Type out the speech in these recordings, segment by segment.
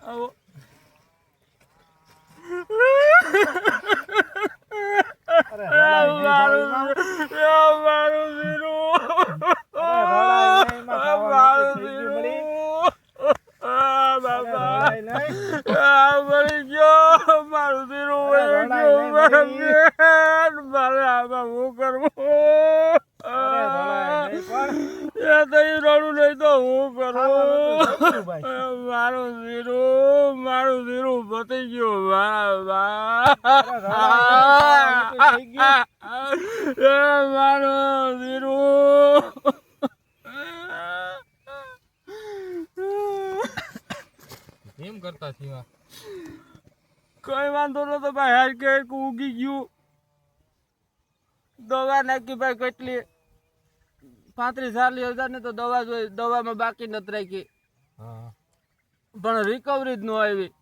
આવો. મારું મારું વીરું મારું વીરું બાબા આ મરી ગયો મારું વીરું મરી આમાં હું કરવું? એ તો રડું નહીં તો હું કરું મારું વીરું મારું વીરું પતી ગયું. મારા મારું વીરું એમ કરતા થયા? કઈ વાંધો નતો ભાઈ હાર કે ઉગી ગયું. દવા નાખી ભાઈ કેટલી? પાંત્રીસ ચાલીસ હજાર ને તો દવા જોઈ દવામાં બાકી નથી રાખી. હા. પણ રિકવરી જ ન આવી.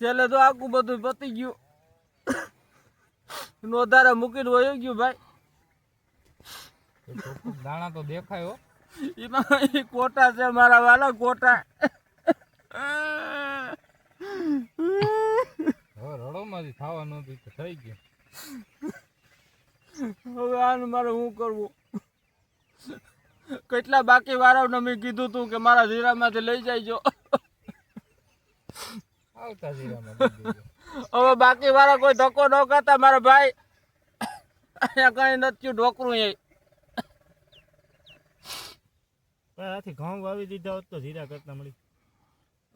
છેલ્લે તો આખું બધું પતી ગયું. નોધારે મૂકીને વયો ગયું ભાઈ. દાણા તો દેખાય એમાં કોટા છે મારા વાલા કોટા હવે થવાનું હતું તો થઈ ગયું. હવે આનું મારે શું કરવું? કેટલા બાકી વાળાઓને મેં કીધું તું કે મારા જીરામાંથી લઈ જાય આવતા જીરામાં. હવે બાકી વાળા કોઈ ધક્કો ન કરતા મારા ભાઈ. અહીંયા કઈ નથી ઢોકરું એ. આથી ઘઉં વાવી દીધા હોત તો જીરા કરતા મળી.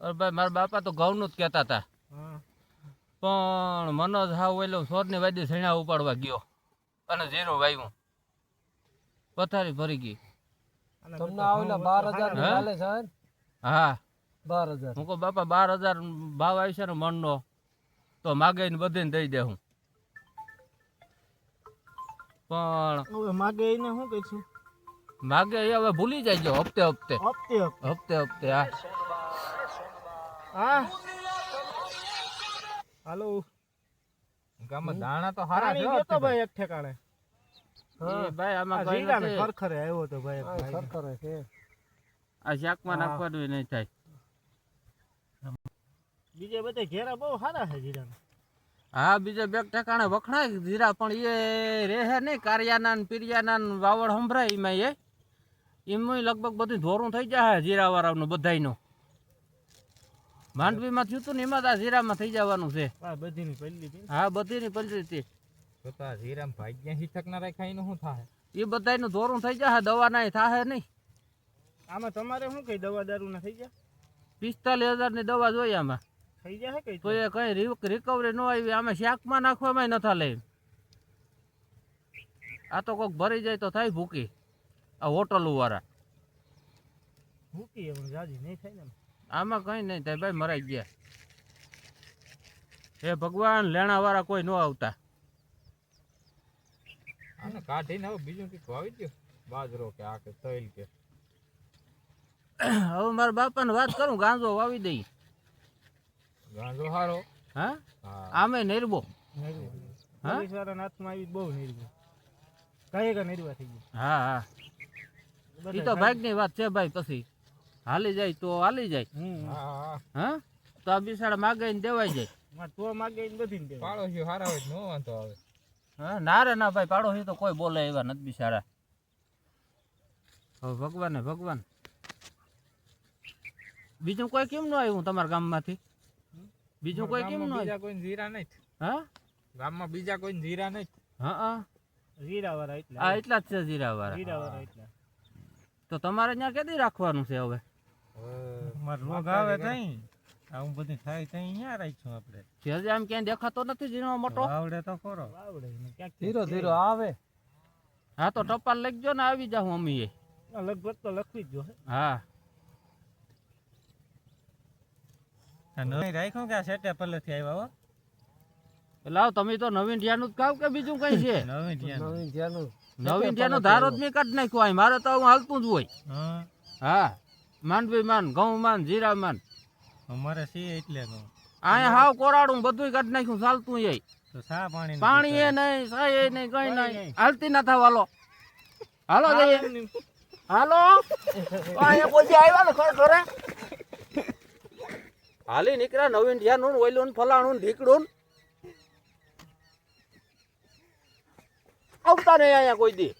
અરે ભાઈ મારા બાપા તો ઘઉંનું જ કહેતા હતા. પણ મનોજ હાવ ઓલો સોરની વાદી સૈણા ઉપાડવા ગયો અને ઝીરું વાવ્યું પથારી ભરી ગઈ. તમને આવેલા બાર હજાર ચાલે સર હા. બાર હજાર. હું કહું બાપા બાર હજાર ભાવ આવી છે ને મનનો તો માગે ને બધે દઈ દે હું. પણ માગે એને શું કહીશું માગે એ હવે ભૂલી જાય હપ્તે. હપ્તે હપ્તે. હપ્તે હપ્તે હા. હા. હાલો. ગામમાં દાણા તો હારા છે ગયો તો ભાઈ એક ઠેકાણે. એ ભાઈ આમાં કઈ નથી. ખરખરે આવ્યો તો ભાઈ. સરકારે છે. આ શાકમાં નાખવાનું નહીં થાય. બીજે બધા ઘેરા બહુ સારા છે જીરાના હા બીજા બે ઠેકાણે વખણાય. જીરા પણ એ રહે નહીં. કારિયાના ને પીરિયાના ને વાવડ સંભળાય એમાં એ. એમ લગભગ બધું ધોરું થઈ જાય જીરાવાળાનું બધાયનું. માંડવીમાં થયું હતું ને એમાં આ જીરામાં થઈ જવાનું છે. બધીની પલ્લી હતી ને. હા બધીની પંચરી તો તો આ જીરામાં ભાગ્યા હિથક ના રાખ્યા એનું શું થાય એ બધાયનું ધોરું થઈ જાય દવા ના થાય નહીં. આમાં તમારે શું કઈ દવા દારૂ ના થઈ જાય પિસ્તાલીસ હજારની દવા જોઈએ આમાં. થઈ જાય કઈ તો? એ કઈ રિકવરી ન આવી આમાં શાકમાં નાખવામાં નથા લઈ. આ તો કોક ભરી જાય તો થાય ભૂકી. આ હોટલ વાળા. ભૂકી જાજી નહીં થાય ને આમાં કઈ નહીં થાય ભાઈ મરાઈ ગયા. હે ભગવાન લેણા વાળા કોઈ ન આવતા. આને કાઢીને હવે બીજું કંઈક વાવી દો બાજરો કે આ કે તૈલ કે. હવે મારા બાપાને વાત કરું ગાંજો વાવી દઈ. ગાંજો હારો. હા? આમે નિર્બો. હા? આવી બહુ નિર્ભર કઈ કે નિર્ભર થઈ ગયું. હા હા. એ તો ભાગની વાત છે ભાઈ પછી. હાલી જાય તો હાલી જાય. હા હા? હા તો આ બિસાડા માગાઈ ને દેવાઈ જાય તો માગે એને બધી પાડો છે હારા હોય નો વાંધો આવે. હા ના રે ના ભાઈ પાડોશી તો કોઈ બોલે એવા નથી બિસાડા. હવે ભગવાન ભગવાન. બીજું કોઈ કેમ ન આવ્યું તમારા ગામમાંથી? બીજું કોઈ કેમ ન આવ્યું? બીજા કોઈ જીરા નહીં. હા? ગામમાં બીજા કોઈ જીરા નહીં. હા હા. જીરા વાળા એટલા એટલા જ છે જીરા વાળા જીરા વાળા એટલા. તો તમારે ત્યાં કેદી રાખવાનું છે હવે? રોગ આવે તઈ? આવું બધું થાય તઈ અહીંયા રાખશું આપણે જે આમ ક્યાં દેખાતો નથી જીનો મોટો? આવડે તો ખરો. આવડે ધીરો ધીરો આવે. હા તો ટપાલ લખજો ને આવી જાઉં અમી લગભગ તો લખવી જ જો હા. રાખ્યું કે આ સેટે પહેલેથી આવ્યા હો? લાવ તમે તો નવીન ઢિયાનું જ કે બીજું કઈ છે? નવીન ઢિયાનો ધારો જ મેં કાઢ નાખ્યો મારે તો હું હાલતું જ હોય. હા. હા. માંડવી માન ઘઉં માન જીરા માન અમારે છે એટલે કહું અહીંયા હાવ કોરાડું બધું કાઢી નાખ્યું ચાલતું એ તો સા પાણી પાણી એ નહીં સાય એ નહીં કઈ નહીં. હાલતી ના થાવ હાલો. હાલો જઈએ. હાલો. અહીંયા કોઈ આવ્યા ને ખરે ખરે. હાલી નીકળ્યા નવીન ધ્યાન ઓઈલું ફલાણું ઢીકડું આવતા નહીં અહીંયા કોઈ દી.